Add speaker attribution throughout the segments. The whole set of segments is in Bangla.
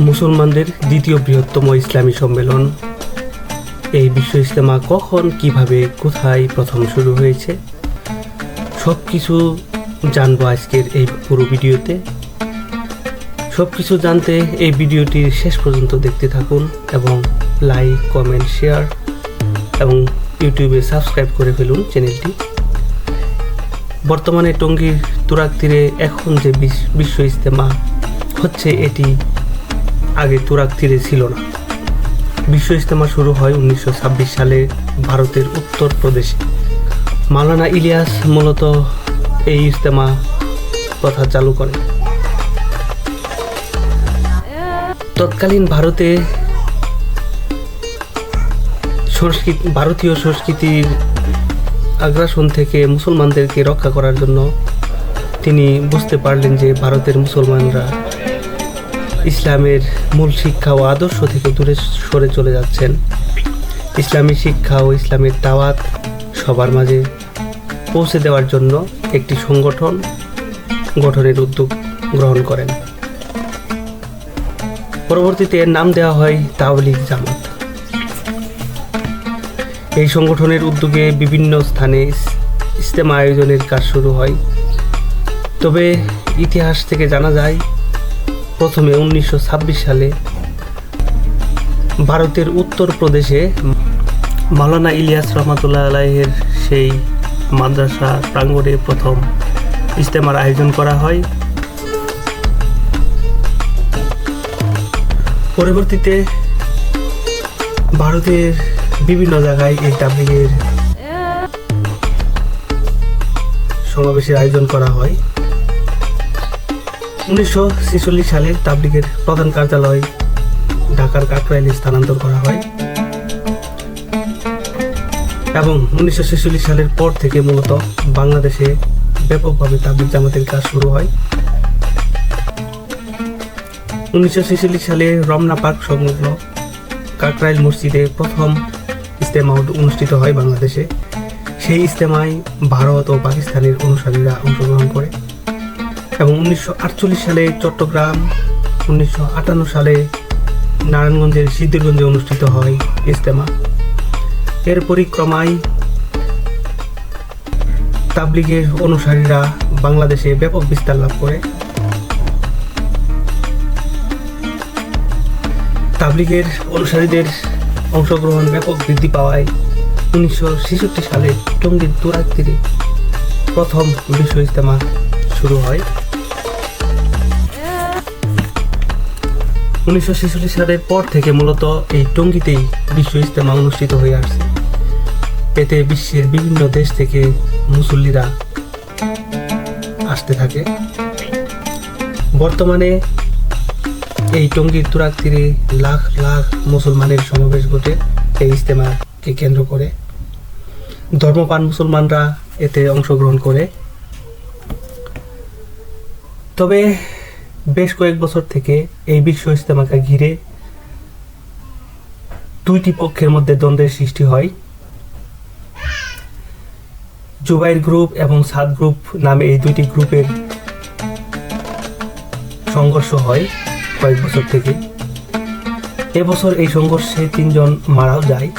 Speaker 1: মুসলমানদের দ্বিতীয় বৃহত্তম ইসলামী সম্মেলন। এই বিশ্ব ইজতেমা কখন, কীভাবে, কোথায় প্রথম শুরু হয়েছে? সব কিছু জানব আজকের এই পুরো ভিডিওতে। সব কিছু জানতে এই ভিডিওটি শেষ পর্যন্ত দেখতে থাকুন এবং লাইক, কমেন্ট, শেয়ার এবং ইউটিউবে সাবস্ক্রাইব করে ফেলুন চ্যানেলটি। বর্তমানে টঙ্গীর তুরাক তীরে এখন যে বিশ- বিশ্ব ইজতেমা হচ্ছে, এটি আগে তুরাক তীরে ছিল না। বিশ্ব ইজতেমা শুরু হয় উনিশশো ছাব্বিশ সালে ভারতের উত্তর প্রদেশে। ইলিয়াস মূলত এই ইজতেমা প্রথা চালু করেন। তৎকালীন ভারতে সংস্কৃতি, ভারতীয় সংস্কৃতির আগ্রাসন থেকে মুসলমানদেরকে রক্ষা করার জন্য তিনি বুঝতে পারলেন যে ভারতের মুসলমানরা ইসলামের মূল শিক্ষা ও আদর্শ থেকে দূরে সরে চলে যাচ্ছেন। ইসলামী শিক্ষা ও ইসলামের দাওয়াত সবার মাঝে পৌঁছে দেওয়ার জন্য একটি সংগঠন গঠনের উদ্যোগ গ্রহণ করেন। পরবর্তীতে এর নাম দেওয়া হয় তাওলিগ জামাত। এই সংগঠনের উদ্যোগে বিভিন্ন স্থানে ইজতেমা আয়োজনের কাজ শুরু হয়। তবে ইতিহাস থেকে জানা যায় প্রথমে উনিশশো ছাব্বিশ সালে ভারতের উত্তর প্রদেশে মাওলানা ইলিয়াস রহমাতুল্লাহ আলাইহের সেই মাদ্রাসা প্রাঙ্গণে প্রথম ইজতেমার আয়োজন করা হয়। পরবর্তীতে ভারতের বিভিন্ন জায়গায় এই তাবলিগের সমাবেশের আয়োজন করা হয়। উনিশশো ছেচল্লিশ সালে তাবলিগের প্রধান কার্যালয় ঢাকার কাকরাইলে স্থানান্তর করা হয়। এবং উনিশশো ছেচল্লিশ সালের পর থেকে মূলত বাংলাদেশে ব্যাপকভাবে তাবলিগ জামাতের কাজ শুরু হয়। উনিশশো ছেচল্লিশ সালে রমনা পার্ক সংলগ্ন কাকরাইল মসজিদে প্রথম ইজতেমা অনুষ্ঠিত হয় বাংলাদেশে। সেই ইজতেমায় ভারত ও পাকিস্তানের অনুসারীরা অংশগ্রহণ করে। এবং উনিশশো আটচল্লিশ সালে চট্টগ্রাম, উনিশশো আটান্ন সালে নারায়ণগঞ্জের সিদ্ধিরগঞ্জে অনুষ্ঠিত হয় ইজতেমা। এর পরিক্রমায় তাবলিগের অনুসারীরা বাংলাদেশে ব্যাপক বিস্তার লাভ করে। তাবলিগের অনুসারীদের অংশগ্রহণ ব্যাপক বৃদ্ধি পাওয়ায় উনিশশো ছেষট্টি সালে টঙ্গীর তুরাক তীরে প্রথম বিশ্ব ইজতেমা শুরু হয়। উনিশশো ছেষট্টি সালের পর থেকে মূলত এই টঙ্গিতেই বিশ্ব ইজতেমা অনুষ্ঠিত হয়ে আসছে। এতে বিশ্বের বিভিন্ন দেশ থেকে মুসল্লিরা আসতে থাকে। বর্তমানে এই টঙ্গীর তুরাক তীরে লাখ লাখ মুসলমানের সমাবেশ ঘটে এই ইজতেমাকে কেন্দ্র করে। ধর্মপান মুসলমানরা এতে অংশগ্রহণ করে। তবে বেশ কয়েক বছর থেকে এই বিশ্ব ইজতেমাকে ঘিরে দুইটি পক্ষের মধ্যে দ্বন্দ্বের সৃষ্টি হয়। জুবাইর গ্রুপ এবং সাদ গ্রুপ নামে এই দুইটি গ্রুপের সংঘর্ষ হয় কয়েক বছর থেকে। এবছর এই সংঘর্ষে তিনজন মারাও যায়।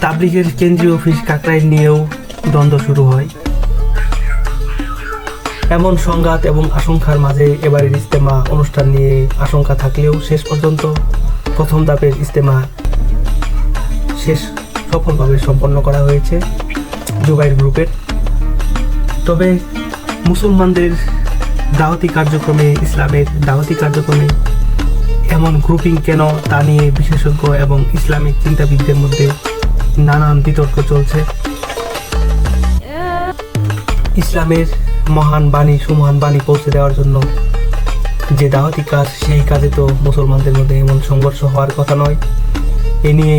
Speaker 1: তাবলিগের কেন্দ্রীয় অফিস কাকরাইল নিয়েও দ্বন্দ্ব শুরু হয়। এমন সংঘাত এবং আশঙ্কার মাঝে এবারের ইজতেমা অনুষ্ঠান নিয়ে আশঙ্কা থাকলেও শেষ পর্যন্ত প্রথম ধাপের ইজতেমা শেষ সফলভাবে সম্পন্ন করা হয়েছে জুবাইর গ্রুপের। তবে মুসলমানদের দাওয়াতি কার্যক্রমে, ইসলামের দাওয়াতি কার্যক্রমে এমন গ্রুপিং কেন তা নিয়ে বিশেষজ্ঞ এবং ইসলামিক চিন্তাবিদদের মধ্যে নানান বিতর্ক চলছে। ইসলামের মহান বাণী, সুমহান বাণী পৌঁছে দেওয়ার জন্য যে দাওয়াতি কাজ, সেই কাজে তো মুসলমানদের মধ্যে এমন সংঘর্ষ হওয়ার কথা নয়। এ নিয়ে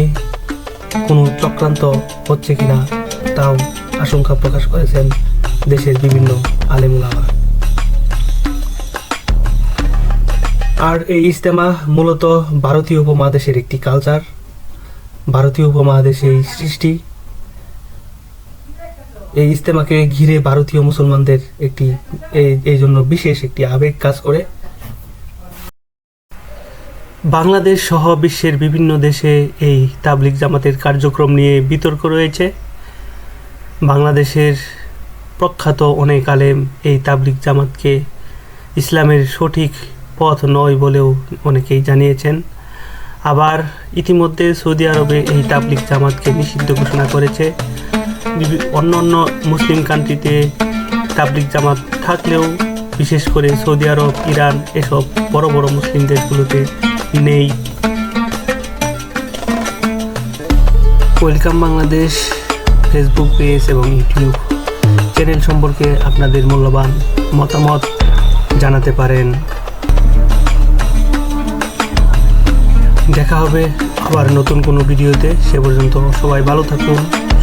Speaker 1: কোনো চক্রান্ত হচ্ছে কিনা তাও আশঙ্কা প্রকাশ করেছেন দেশের বিভিন্ন আলেমুলামা আর এই ইজতেমা মূলত ভারতীয় উপমহাদেশের একটি কালচার ভারতীয় উপমহাদেশে এই সৃষ্টি। এই ইজতেমাকে ঘিরে ভারতীয় মুসলমানদের একটি, এই জন্য বিশেষ একটি আবেগ কাজ করে। বাংলাদেশ সহ বিশ্বের বিভিন্ন দেশে এই তাবলিগ জামাতের কার্যক্রম নিয়ে বিতর্ক রয়েছে। বাংলাদেশের প্রখ্যাত অনেক আলেম এই তাবলিগ জামাতকে ইসলামের সঠিক পথ নয় বলেও অনেকেই জানিয়েছেন। আবার ইতিমধ্যে সৌদি আরবে এই তাবলিগ জামাতকে নিষিদ্ধ ঘোষণা করেছে। অন্য অন্য মুসলিম কান্ট্রিতে তাবলিগ জামাত থাকলেও, বিশেষ করে সৌদি আরব, ইরান এসব বড় বড় মুসলিম দেশগুলোতে নেই। ওয়েলকাম বাংলাদেশ, ফেসবুক পেজ এবং ইউটিউব চ্যানেল সম্পর্কে আপনাদের মূল্যবান মতামত জানাতে পারেন। দেখা হবে আবার নতুন কোনো ভিডিওতে, সে পর্যন্ত সবাই ভালো থাকুন।